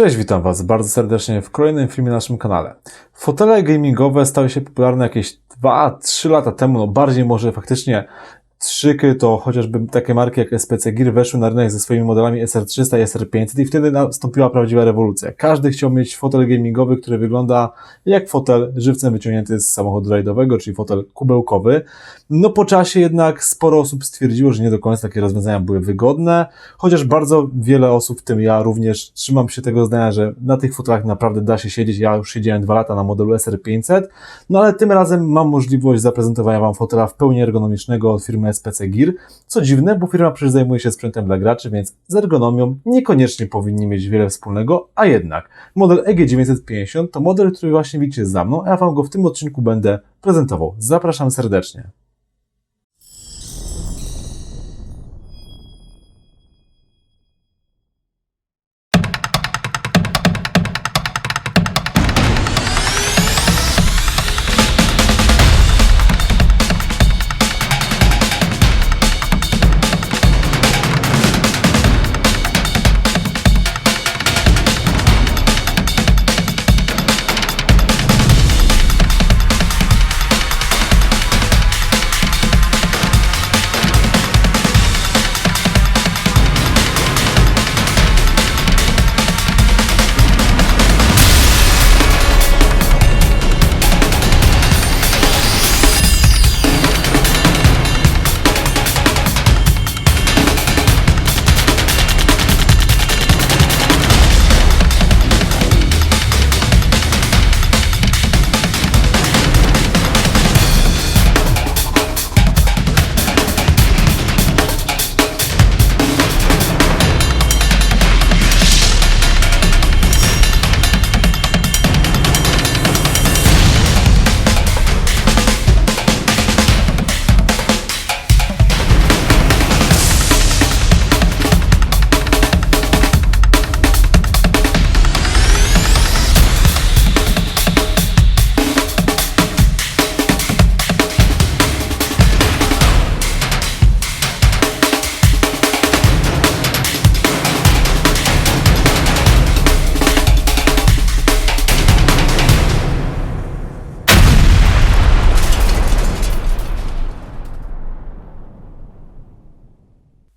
Cześć, witam Was bardzo serdecznie w kolejnym filmie na naszym kanale. Fotele gamingowe stały się popularne jakieś 2-3 lata temu, no bardziej może faktycznie trzyky, to chociażby takie marki jak SPC Gear weszły na rynek ze swoimi modelami SR300 i SR500 i wtedy nastąpiła prawdziwa rewolucja. Każdy chciał mieć fotel gamingowy, który wygląda jak fotel żywcem wyciągnięty z samochodu rajdowego, czyli fotel kubełkowy. No po czasie jednak sporo osób stwierdziło, że nie do końca takie rozwiązania były wygodne, chociaż bardzo wiele osób, w tym ja również, trzymam się tego zdania, że na tych fotelach naprawdę da się siedzieć. Ja już siedziałem dwa lata na modelu SR500, no ale tym razem mam możliwość zaprezentowania Wam fotela w pełni ergonomicznego od firmy SPC Gear. Co dziwne, bo firma przecież zajmuje się sprzętem dla graczy, więc z ergonomią niekoniecznie powinni mieć wiele wspólnego, a jednak model EG950 to model, który właśnie widzicie za mną, a ja Wam go w tym odcinku będę prezentował. Zapraszam serdecznie.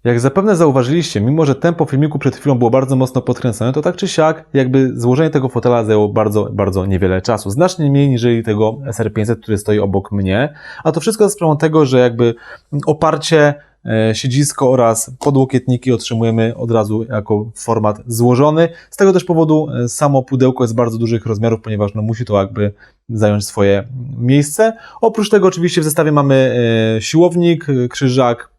Jak zapewne zauważyliście, mimo że tempo filmiku przed chwilą było bardzo mocno podkręcone, to tak czy siak, jakby złożenie tego fotela zajęło bardzo, bardzo niewiele czasu. Znacznie mniej niż tego SR500, który stoi obok mnie. A to wszystko za sprawą tego, że jakby oparcie, e, siedzisko oraz podłokietniki otrzymujemy od razu jako format złożony. Z tego też powodu e, samo pudełko jest bardzo dużych rozmiarów, ponieważ no, musi to jakby zająć swoje miejsce. Oprócz tego oczywiście w zestawie mamy e, siłownik, krzyżak,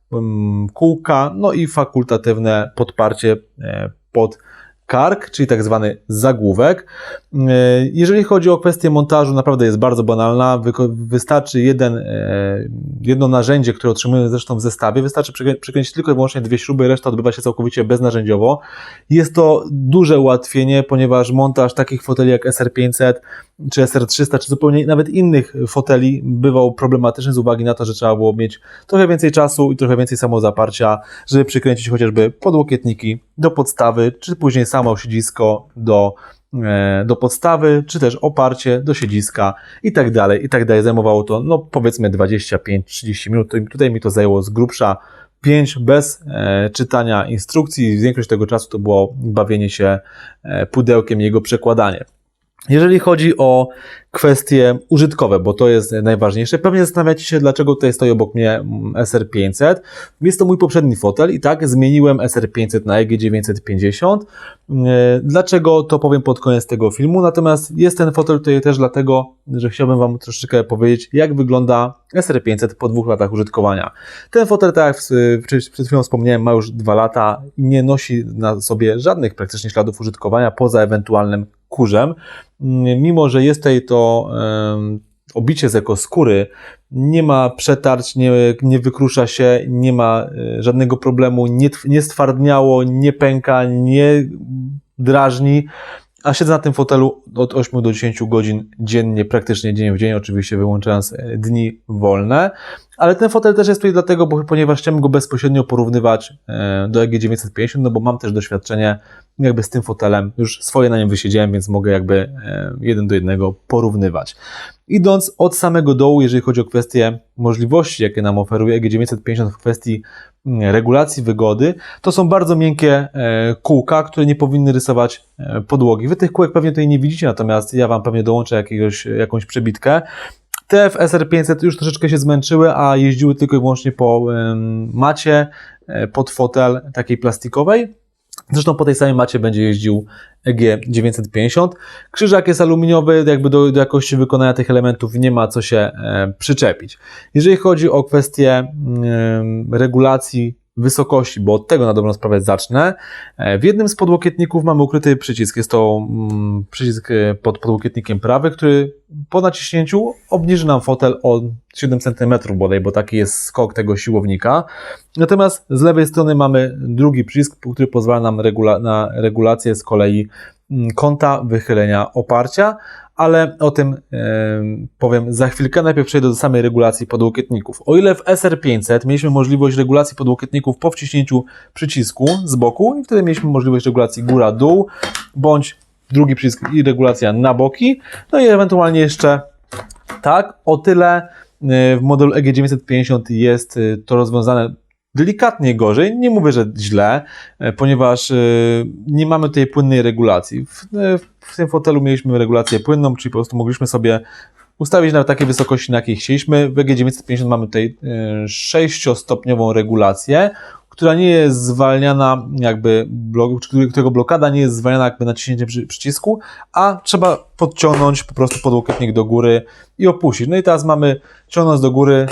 kółka, no i fakultatywne podparcie e, pod kark, czyli tak zwany zagłówek. E, Jeżeli chodzi o kwestię montażu, naprawdę jest bardzo banalna. Wystarczy jeden, e, jedno narzędzie, które otrzymujemy zresztą w zestawie. Wystarczy przykrę- przykręcić tylko i wyłącznie dwie śruby, reszta odbywa się całkowicie beznarzędziowo. Jest to duże ułatwienie, ponieważ montaż takich foteli jak SR500 czy SR300, czy zupełnie nawet innych foteli bywał problematyczny z uwagi na to, że trzeba było mieć trochę więcej czasu i trochę więcej samozaparcia, żeby przykręcić chociażby podłokietniki do podstawy, czy później samo siedzisko do, e, do podstawy, czy też oparcie do siedziska i tak dalej, i tak dalej. Zajmowało to, no powiedzmy 25-30 minut. Tutaj mi to zajęło z grubsza 5 bez e, czytania instrukcji. Większość tego czasu to było bawienie się e, pudełkiem, jego przekładanie. Jeżeli chodzi o kwestie użytkowe, bo to jest najważniejsze, pewnie zastanawiacie się, dlaczego tutaj stoi obok mnie mm, SR500. Jest to mój poprzedni fotel i tak zmieniłem SR500 na E EG950. Yy, Dlaczego to powiem pod koniec tego filmu, natomiast jest ten fotel tutaj też dlatego, że chciałbym Wam troszeczkę powiedzieć, jak wygląda SR500 po dwóch latach użytkowania. Ten fotel, tak jak przed chwilą wspomniałem, ma już dwa lata i nie nosi na sobie żadnych praktycznie śladów użytkowania, poza ewentualnym kurzem. Mm, Mimo, że jest tutaj to obicie z ekoskóry, nie ma przetarć, nie, nie wykrusza się, nie ma e, żadnego problemu, nie, nie stwardniało, nie pęka, nie drażni. A siedzę na tym fotelu od 8 do 10 godzin dziennie, praktycznie dzień w dzień, oczywiście wyłączając e, dni wolne. Ale ten fotel też jest tutaj dlatego, bo, ponieważ chciałem go bezpośrednio porównywać e, do EG950, no bo mam też doświadczenie jakby z tym fotelem, już swoje na nim wysiedziałem, więc mogę jakby e, jeden do jednego porównywać. Idąc od samego dołu, jeżeli chodzi o kwestie możliwości, jakie nam oferuje EG950 w kwestii mm, regulacji wygody, to są bardzo miękkie e, kółka, które nie powinny rysować podłogi. Wy tych kółek pewnie tutaj nie widzicie, natomiast ja Wam pewnie dołączę jakiegoś, jakąś przebitkę. Te w SR500 już troszeczkę się zmęczyły, a jeździły tylko i wyłącznie po macie e, pod fotel takiej plastikowej. Zresztą po tej samej macie będzie jeździł EG950. Krzyżak jest aluminiowy, jakby do, do jakości wykonania tych elementów nie ma co się e, przyczepić. Jeżeli chodzi o kwestię e, regulacji wysokości, bo od tego na dobrą sprawę zacznę. E, w jednym z podłokietników mamy ukryty przycisk. Jest to mm, przycisk e, pod podłokietnikiem prawy, który po naciśnięciu obniży nam fotel o 7 cm bodaj, bo taki jest skok tego siłownika. Natomiast z lewej strony mamy drugi przycisk, który pozwala nam regula na regulację z kolei mm, kąta wychylenia oparcia, ale o tym powiem za chwilkę. Najpierw przejdę do samej regulacji podłokietników. O ile w SR500 mieliśmy możliwość regulacji podłokietników po wciśnięciu przycisku z boku i wtedy mieliśmy możliwość regulacji góra-dół, bądź drugi przycisk i regulacja na boki, no i ewentualnie jeszcze tak, o tyle e, w modelu EG950 jest e, to rozwiązane delikatnie gorzej. Nie mówię, że źle, e, ponieważ e, nie mamy tej płynnej regulacji. W, e, w tym fotelu mieliśmy regulację płynną, czyli po prostu mogliśmy sobie ustawić na takiej wysokości, na jakiej chcieliśmy. W EG950 mamy tutaj 6-stopniową regulację, która nie jest zwalniana jakby, którego blokada nie jest zwalniana jakby naciśnięciem przycisku, a trzeba podciągnąć po prostu podłokietnik do góry i opuścić. No i teraz mamy ciągnąc do góry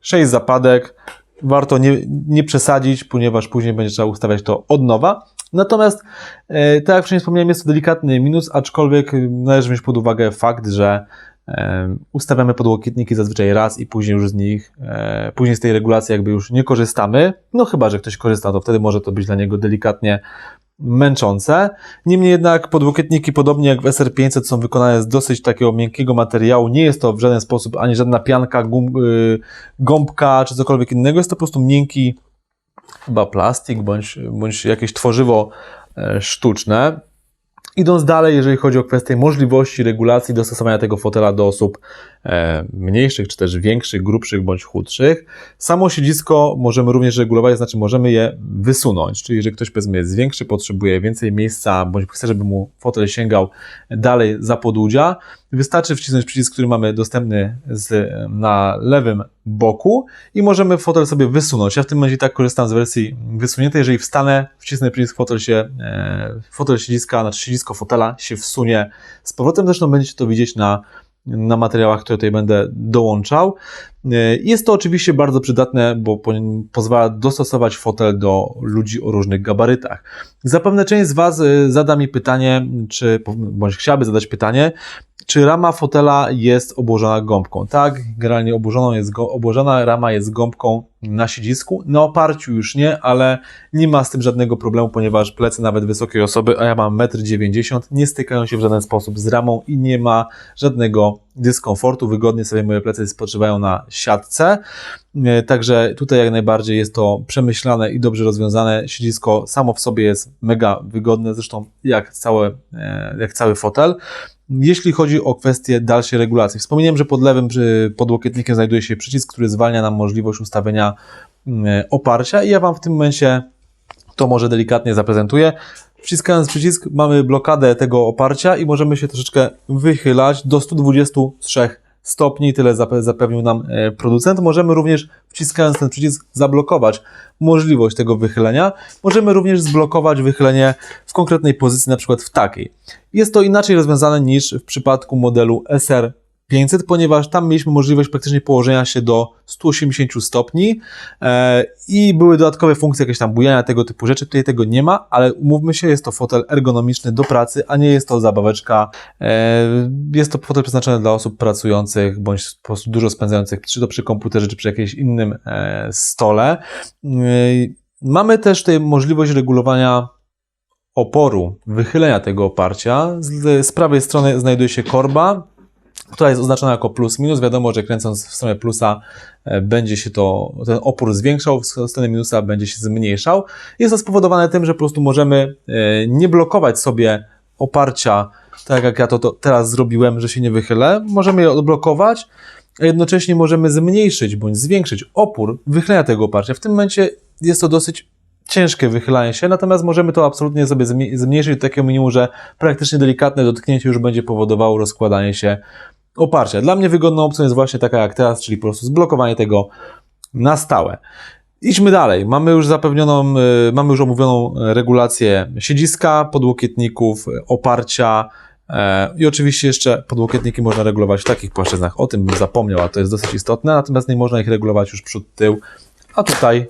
6 zapadek, warto nie, nie przesadzić, ponieważ później będzie trzeba ustawiać to od nowa. Natomiast, e, tak jak wcześniej wspomniałem, jest to delikatny minus, aczkolwiek należy wziąć pod uwagę fakt, że e, ustawiamy podłokietniki zazwyczaj raz i później już z nich, e, później z tej regulacji jakby już nie korzystamy. No chyba, że ktoś korzysta, to wtedy może to być dla niego delikatnie męczące. Niemniej jednak podłokietniki, podobnie jak w SR500, są wykonane z dosyć takiego miękkiego materiału. Nie jest to w żaden sposób ani żadna pianka, gum, y, gąbka czy cokolwiek innego. Jest to po prostu miękki chyba plastik bądź, bądź jakieś tworzywo e, sztuczne. Idąc dalej, jeżeli chodzi o kwestię możliwości regulacji dostosowania tego fotela do osób mniejszych, czy też większych, grubszych bądź chudszych, samo siedzisko możemy również regulować, znaczy możemy je wysunąć. Czyli jeżeli ktoś powiedzmy jest większy, potrzebuje więcej miejsca, bądź chce, żeby mu fotel sięgał dalej za podłudzia, wystarczy wcisnąć przycisk, który mamy dostępny z, na lewym boku i możemy fotel sobie wysunąć. Ja w tym momencie tak korzystam z wersji wysuniętej. Jeżeli wstanę, wcisnę przycisk, fotel się, e, fotel siedziska, znaczy siedzisko fotela się wsunie z powrotem. Zresztą będziecie to widzieć na, na materiałach, które tutaj będę dołączał. E, jest to oczywiście bardzo przydatne, bo po, pozwala dostosować fotel do ludzi o różnych gabarytach. Zapewne część z Was e, zada mi pytanie, czy, bądź chciałaby zadać pytanie, czy rama fotela jest obłożona gąbką. Tak, generalnie obłożoną jest, obłożona rama jest gąbką na siedzisku. Na oparciu już nie, ale nie ma z tym żadnego problemu, ponieważ plecy nawet wysokiej osoby, a ja mam 1,90 m, nie stykają się w żaden sposób z ramą i nie ma żadnego dyskomfortu. Wygodnie sobie moje plecy spoczywają na siatce. E, także tutaj jak najbardziej jest to przemyślane i dobrze rozwiązane. Siedzisko samo w sobie jest mega wygodne, zresztą jak, całe, e, jak cały fotel. Jeśli chodzi o kwestię dalszej regulacji, wspomniałem, że pod lewym podłokietnikiem znajduje się przycisk, który zwalnia nam możliwość ustawienia mm, oparcia i ja Wam w tym momencie to może delikatnie zaprezentuję. Wciskając przycisk mamy blokadę tego oparcia i możemy się troszeczkę wychylać do 123 stopni, tyle zapewnił nam e, producent. Możemy również wciskając ten przycisk zablokować możliwość tego wychylenia. Możemy również zblokować wychylenie w konkretnej pozycji, na przykład w takiej. Jest to inaczej rozwiązane niż w przypadku modelu SR 500, ponieważ tam mieliśmy możliwość praktycznie położenia się do 180 stopni e, i były dodatkowe funkcje jakieś tam bujania, tego typu rzeczy. Tutaj tego nie ma, ale umówmy się, jest to fotel ergonomiczny do pracy, a nie jest to zabaweczka. E, jest to fotel przeznaczony dla osób pracujących bądź po prostu dużo spędzających czy to przy komputerze, czy przy jakimś innym e, stole. Mamy też tutaj możliwość regulowania oporu wychylenia tego oparcia. Z, z prawej strony znajduje się korba, która jest oznaczona jako plus minus. Wiadomo, że kręcąc w stronę plusa e, będzie się to, ten opór zwiększał, w stronę minusa będzie się zmniejszał. Jest to spowodowane tym, że po prostu możemy e, nie blokować sobie oparcia, tak jak ja to, to teraz zrobiłem, że się nie wychylę. Możemy je odblokować, a jednocześnie możemy zmniejszyć bądź zwiększyć opór wychylenia tego oparcia. W tym momencie jest to dosyć ciężkie wychylanie się, natomiast możemy to absolutnie sobie zmniejszyć do takiego minimum, że praktycznie delikatne dotknięcie już będzie powodowało rozkładanie się oparcia. Dla mnie wygodną opcją jest właśnie taka jak teraz, czyli po prostu zblokowanie tego na stałe. Idźmy dalej. Mamy już zapewnioną, y, mamy już omówioną regulację siedziska, podłokietników, y, oparcia i oczywiście jeszcze podłokietniki można regulować w takich płaszczyznach. O tym bym zapomniał, a to jest dosyć istotne, natomiast nie można ich regulować już przód, tył, a tutaj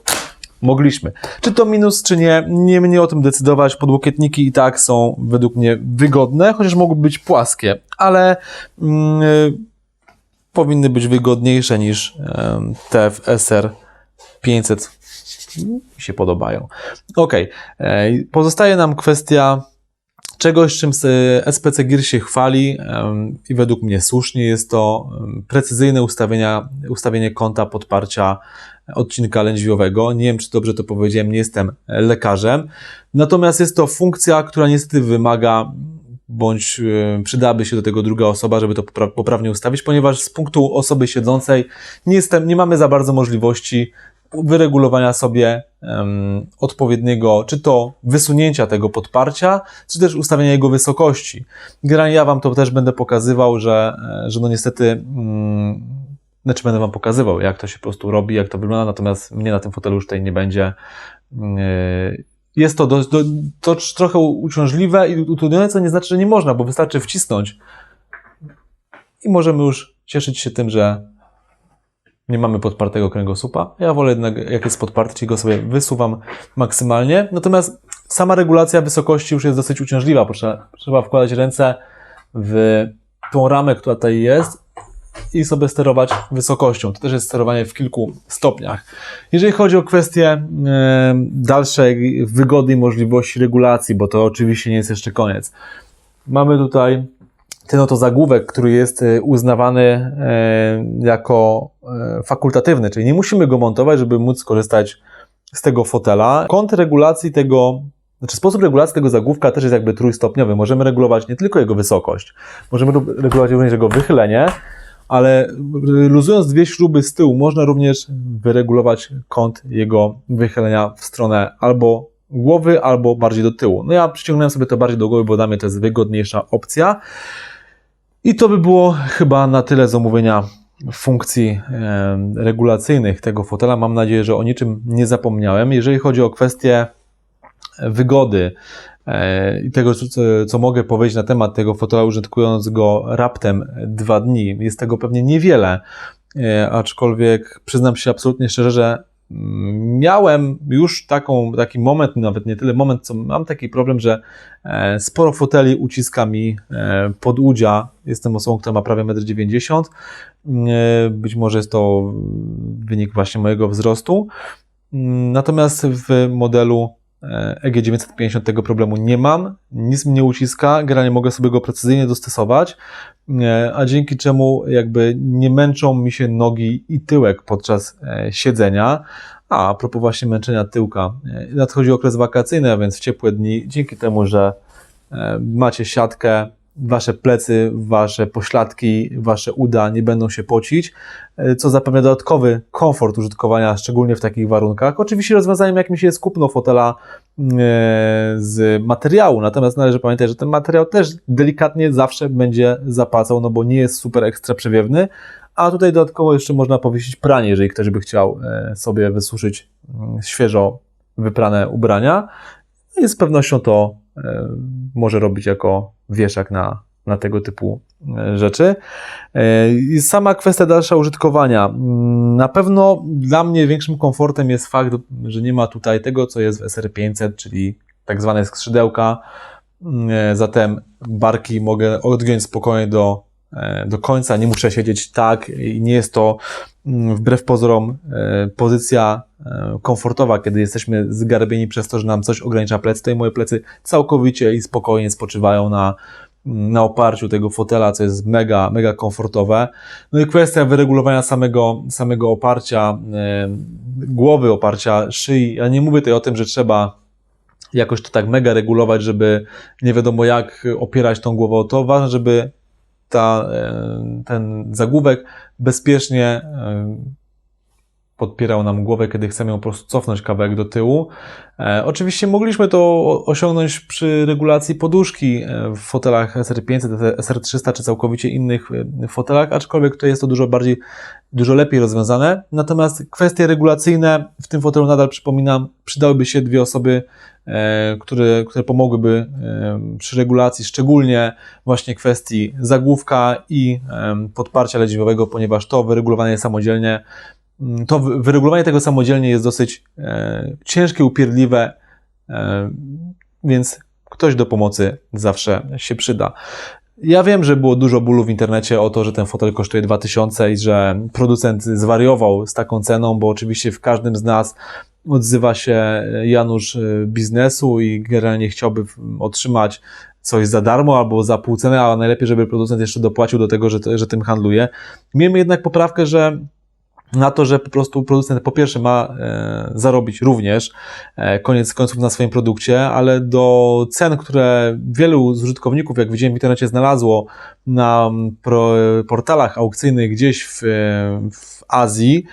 mogliśmy. Czy to minus, czy nie, nie mnie o tym decydować. Podłokietniki i tak są według mnie wygodne, chociaż mogą być płaskie, ale mm, y, powinny być wygodniejsze niż em, te w SR 500 mi się podobają. Ok, pozostaje nam kwestia czegoś, czym SPC Gear się chwali i według mnie słusznie jest to precyzyjne ustawienia, ustawienie kąta podparcia odcinka lędźwiowego. Nie wiem, czy dobrze to powiedziałem, nie jestem lekarzem. Natomiast jest to funkcja, która niestety wymaga bądź e, przydałaby się do tego druga osoba, żeby to popra- poprawnie ustawić, ponieważ z punktu osoby siedzącej nie, jestem, nie mamy za bardzo możliwości wyregulowania sobie em, odpowiedniego, czy to wysunięcia tego podparcia, czy też ustawienia jego wysokości. Generalnie ja Wam to też będę pokazywał, że, e, że no niestety, mm, znaczy będę Wam pokazywał, jak to się po prostu robi, jak to wygląda, natomiast mnie na tym fotelu już tutaj nie będzie. Yy, Jest to, do, do, to trochę uciążliwe i utrudniające, nie znaczy, że nie można, bo wystarczy wcisnąć i możemy już cieszyć się tym, że nie mamy podpartego kręgosłupa. Ja wolę jednak, jak jest podparty, go sobie wysuwam maksymalnie. Natomiast sama regulacja wysokości już jest dosyć uciążliwa, trzeba, trzeba wkładać ręce w tą ramę, która tutaj jest i sobie sterować wysokością. To też jest sterowanie w kilku stopniach. Jeżeli chodzi o kwestię e, dalszej wygody i możliwości regulacji, bo to oczywiście nie jest jeszcze koniec. Mamy tutaj ten oto zagłówek, który jest e, uznawany e, jako fakultatywny, czyli nie musimy go montować, żeby móc skorzystać z tego fotela. Kąt regulacji tego, znaczy sposób regulacji tego zagłówka też jest jakby trójstopniowy. Możemy regulować nie tylko jego wysokość, możemy regulować również jego wychylenie, ale luzując dwie śruby z tyłu, można również wyregulować kąt jego wychylenia w stronę albo głowy, albo bardziej do tyłu. No ja przyciągnąłem sobie to bardziej do głowy, bo dla mnie to jest wygodniejsza opcja. I to by było chyba na tyle z omówienia funkcji regulacyjnych tego fotela. Mam nadzieję, że o niczym nie zapomniałem. Jeżeli chodzi o kwestię wygody e, i tego, co, co mogę powiedzieć na temat tego fotela, użytkując go raptem dwa dni, jest tego pewnie niewiele, e, aczkolwiek przyznam się absolutnie szczerze, że mm, miałem już taką, taki moment, nawet nie tyle moment, co mam taki problem, że e, sporo foteli uciska mi pod udzia. Jestem osobą, która ma prawie 1,90 m. Być może jest to wynik właśnie mojego wzrostu. Mm, Natomiast w modelu EG950 tego problemu nie mam. Nic mnie uciska, generalnie mogę sobie go precyzyjnie dostosować, e, a dzięki czemu jakby nie męczą mi się nogi i tyłek podczas e, siedzenia. A, a propos właśnie męczenia tyłka, e, nadchodzi okres wakacyjny, a więc w ciepłe dni, dzięki temu, że e, macie siatkę, wasze plecy, wasze pośladki, wasze uda nie będą się pocić, e, co zapewnia dodatkowy komfort użytkowania, szczególnie w takich warunkach. Oczywiście rozwiązaniem jakimś jest kupno fotela e, z materiału, natomiast należy pamiętać, że ten materiał też delikatnie zawsze będzie zapacał, no bo nie jest super ekstra przewiewny, a tutaj dodatkowo jeszcze można powiesić pranie, jeżeli ktoś by chciał e, sobie wysuszyć mm, świeżo wyprane ubrania. I z pewnością to e, może robić jako wieszak na, na tego typu e, rzeczy. E, I sama kwestia dalsza użytkowania. Mm, Na pewno dla mnie większym komfortem jest fakt, że nie ma tutaj tego, co jest w SR500, czyli tak zwane skrzydełka. Mm, Zatem barki mogę odgiąć spokojnie do do końca, nie muszę siedzieć tak i nie jest to mm, wbrew pozorom e, pozycja e, komfortowa, kiedy jesteśmy zgarbieni przez to, że nam coś ogranicza plecy. Tutaj moje plecy całkowicie i spokojnie spoczywają na, na oparciu tego fotela, co jest mega, mega komfortowe. No i kwestia wyregulowania samego, samego oparcia e, głowy, oparcia szyi. Ja nie mówię tutaj o tym, że trzeba jakoś to tak mega regulować, żeby nie wiadomo jak opierać tą głową. To ważne, żeby ta, e, ten zagłówek bezpiecznie e, podpierał nam głowę, kiedy chcemy ją po prostu cofnąć kawałek do tyłu. E, oczywiście mogliśmy to osiągnąć przy regulacji poduszki e, w fotelach SR500, SR300 czy całkowicie innych e, fotelach, aczkolwiek tutaj jest to dużo bardziej, dużo lepiej rozwiązane. Natomiast kwestie regulacyjne w tym fotelu nadal przypominam, przydałyby się dwie osoby, e, które, które pomogłyby e, przy regulacji, szczególnie właśnie kwestii zagłówka i em, podparcia ledziowej, ponieważ to wyregulowanie samodzielnie Mm, to wy- wyregulowanie tego samodzielnie jest dosyć e, ciężkie, upierdliwe, e, więc ktoś do pomocy zawsze się przyda. Ja wiem, że było dużo bólu w internecie o to, że ten fotel kosztuje 2000 i że producent zwariował z taką ceną, bo oczywiście w każdym z nas odzywa się Janusz e, biznesu i generalnie chciałby otrzymać coś za darmo albo za pół ceny, a najlepiej, żeby producent jeszcze dopłacił do tego, że, że tym handluje. Miejmy jednak poprawkę, że na to, że po prostu producent po pierwsze ma e, zarobić również e, koniec końców na swoim produkcie, ale do cen, które wielu z użytkowników, jak widziałem w internecie, znalazło na mm, portalach aukcyjnych gdzieś w, e, w Azji,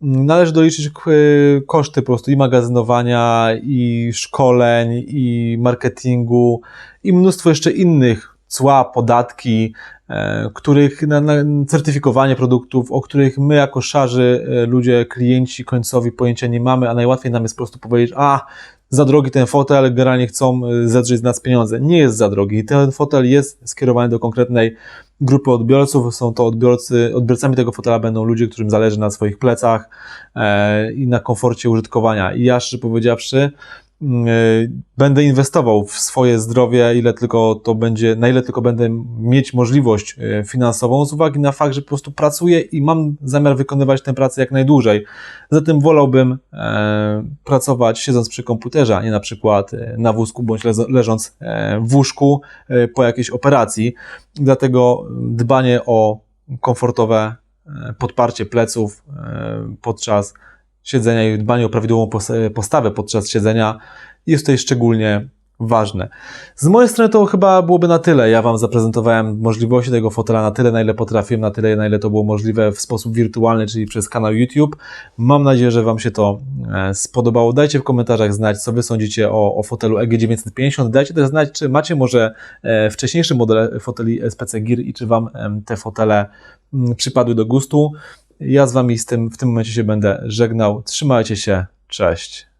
należy doliczyć koszty po prostu i magazynowania, i szkoleń, i marketingu, i mnóstwo jeszcze innych cła, podatki, których na, na certyfikowanie produktów, o których my jako szarzy e, ludzie, klienci końcowi pojęcia nie mamy, a najłatwiej nam jest po prostu powiedzieć, a za drogi ten fotel, generalnie chcą e, zedrzeć z nas pieniądze. Nie jest za drogi. Ten fotel jest skierowany do konkretnej grupy odbiorców. Są to odbiorcy, odbiorcami tego fotela będą ludzie, którym zależy na swoich plecach e, i na komforcie użytkowania. I ja szczerze powiedziawszy, e, będę inwestował w swoje zdrowie, ile tylko to będzie, na ile tylko będę mieć możliwość e, finansową, z uwagi na fakt, że po prostu pracuję i mam zamiar wykonywać tę pracę jak najdłużej. Zatem wolałbym e, pracować siedząc przy komputerze, a nie na przykład e, na wózku bądź leżąc e, w łóżku e, po jakiejś operacji. Dlatego dbanie o komfortowe e, podparcie pleców e, podczas siedzenia i dbanie o prawidłową pos- postawę podczas siedzenia jest tutaj szczególnie ważne. Z mojej strony to chyba byłoby na tyle. Ja Wam zaprezentowałem możliwości tego fotela na tyle, na ile potrafiłem, na tyle, na ile to było możliwe w sposób wirtualny, czyli przez kanał YouTube. Mam nadzieję, że Wam się to e, spodobało. Dajcie w komentarzach znać, co Wy sądzicie o, o fotelu EG950. Dajcie też znać, czy macie może e, wcześniejsze modele foteli SPC Gear i czy Wam te fotele przypadły do gustu. Ja z Wami z tym, w tym momencie się będę żegnał. Trzymajcie się. Cześć.